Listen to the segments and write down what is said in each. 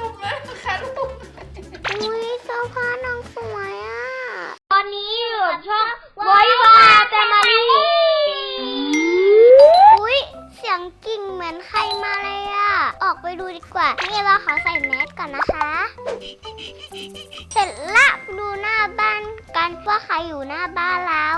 ุ่มเลยนะะลูกอุ้ยเสื้อผ้าน้องสวยอะ ตอนนี้อยู่ช่องวอยวาแฟมาลีอุ้ยเสียงกิ่งเหมือนใครมาเลยอะ ออกไปดูดีกว่า นี่เราขอใส่แมสก่อนนะคะ เสร็จละดูหน้าบ้านกันว่าใครอยู่หน้าบ้านเรา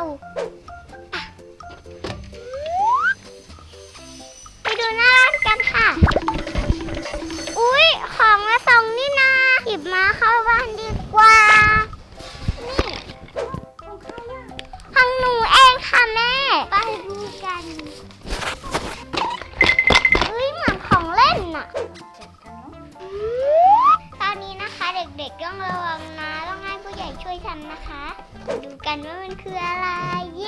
ของมาส่งนี่นาหยิบมาเข้าบ้านดีกว่า นี่ของหนูเองค่ะแม่ ไปดูกันเฮ้ยเหมือนของเล่นน่ะ ตอนนี้นะคะเด็กๆต้องระวังนะ ต้องให้ผู้ใหญ่ช่วยทำนะคะ ดูกันว่ามันคืออะไร เย้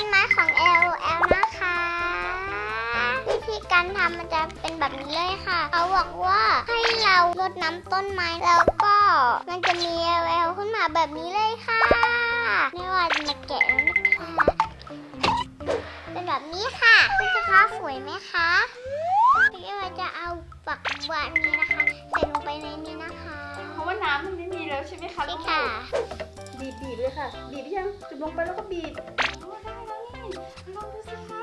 ต้นไม้ของ L L นะคะ วิธีการทำมันจะเป็นแบบนี้เลยค่ะ เขาบอกว่าให้เรารดน้ำต้นไม้แล้วก็มันจะมี L L ขึ้นมาแบบนี้เลยค่ะไม่ว่าจะมาแกะแล้วนะคะเป็นแบบนี้ค่ะคุณจะคะสวยไหมคะพี่เอวาจะเอาฝักบัวนี้นะคะใส่ลงไปในนี้นะคะ เพราะว่าน้ำมันไม่มีแล้วใช่ไหมคะนี่ลูกค่ะ บีบบีบเลยค่ะ บีบหรือยังจุ่มลงไปแล้วก็บีบโอ้ได้แล้วนี่ลองดูสิคะ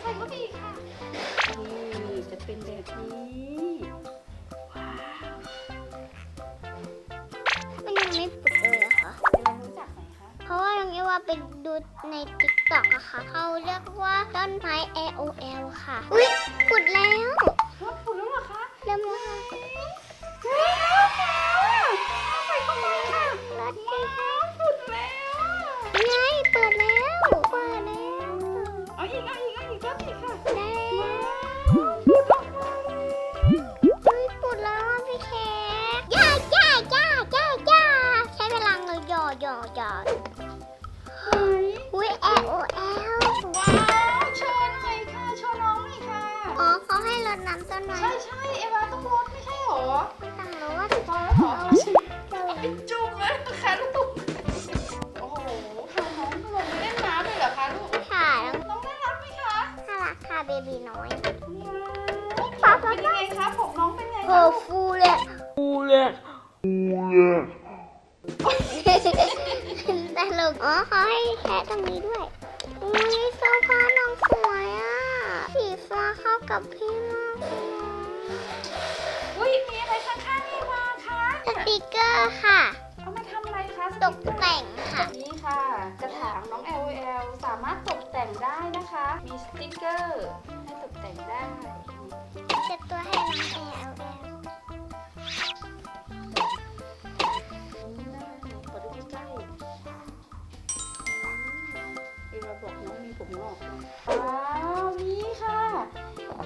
ใส่ก็บีบค่ะ นี่จะเป็นแบบนี้ ว้าวมันยังไม่ปุดเลยเหรอะค่ะเดี๋ยวเรารู้จักไหมคะ เพราะว่าน้องเอว่าไปดูในติ๊กต็อกอะค่ะ เขาเรียกว่าต้นไม้ A O L ค่ะ อุ้ยปุดแล้ว รถฝุ่นแล้วเหรอคะ เริ่มแล้ว ดน้ำต้นไม้ใช่ใช่เอวาต้องรดไม่ใช่หรอไม่ต้องรดพอแล้วเหรอเอาไปจุ่มเลยค่ะลูกโอ้โหค่ะน้องลงไปเล่นน้ำเลยเหรอคะลูกค่ะน้องน้องน่ารักไหมคะน่ารักค่ะเบบีน้อยว้าวเป็นยังไงคะผมน้องเป็นไงโหคะลูกฟูเลยตลกอ๋อเขาให้แค่ตรงนี้ด้วยอุ้ยเสื้อผ้าน้องสวยอะ สีฟ้าเข้ากับพี่มาก ติกเกอร์ค่ะ เอามาทำอะไรคะตกแต่งค่ะ นี่ค่ะ กระถางน้อง L L สามารถตกแต่งได้นะคะ มีสติกเกอร์ให้ตกแต่งได้เช็ดตัวให้น้องแอลแอลขอดูใกล้ๆเอวาบอกน้องมีผมงอกว้าวมีค่ะ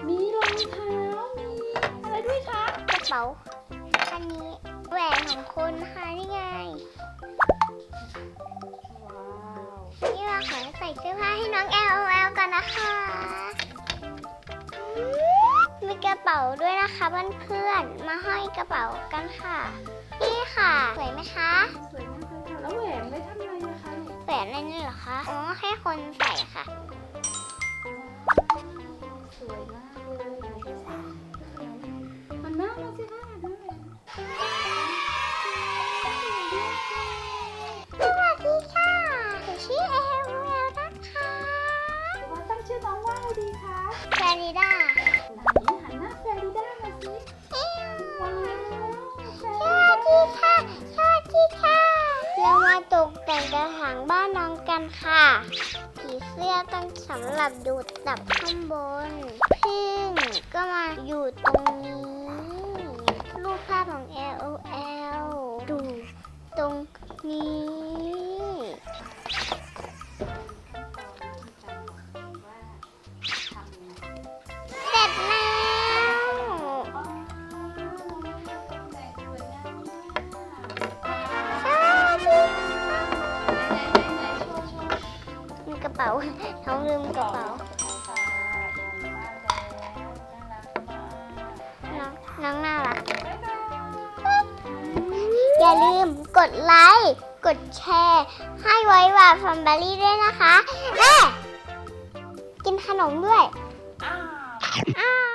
มีรองเท้า มีอะไรด้วยคะกระเป๋า อันนี้แหวนของคุณค่ะนี่ไงว้าวนี่เราขอใส่เสื้อผ้าให้น้องแอลแอลกันนะคะมีกระเป๋าด้วยนะคะเพื่อนๆมาห้อยกระเป๋ากันค่ะ นี่ค่ะสวยไหมคะสวยมากเลยค่ะแล้วแหวนไว้ทำอะไรนะคะลูกแหวนอะไรนี่เหรอคะอ๋อให้คนใส่ค่ะ สวยมาก ริด้าหันหน้าแฟริด้ามาสิเอ้ยว้าวแฟสริวัสด้าดีค่ะสวัสดีค่ะ เรามาตกแต่งกระถางบ้านน้องกันค่ะผีเสื้อต้องสำหรับดูดตับข้างบนพึ่งก็มาอยู่ตรงนี้ รูปภาพของ L O กระเป๋าท้องลืมกระเป๋าน้องน้องน่ารัก อย่าลืมกดไลค์ กดแชร์ ให้ไว้ว่าฟอมบารี่ด้วยนะคะแม่กินขนมด้วยอ้าวอ้าว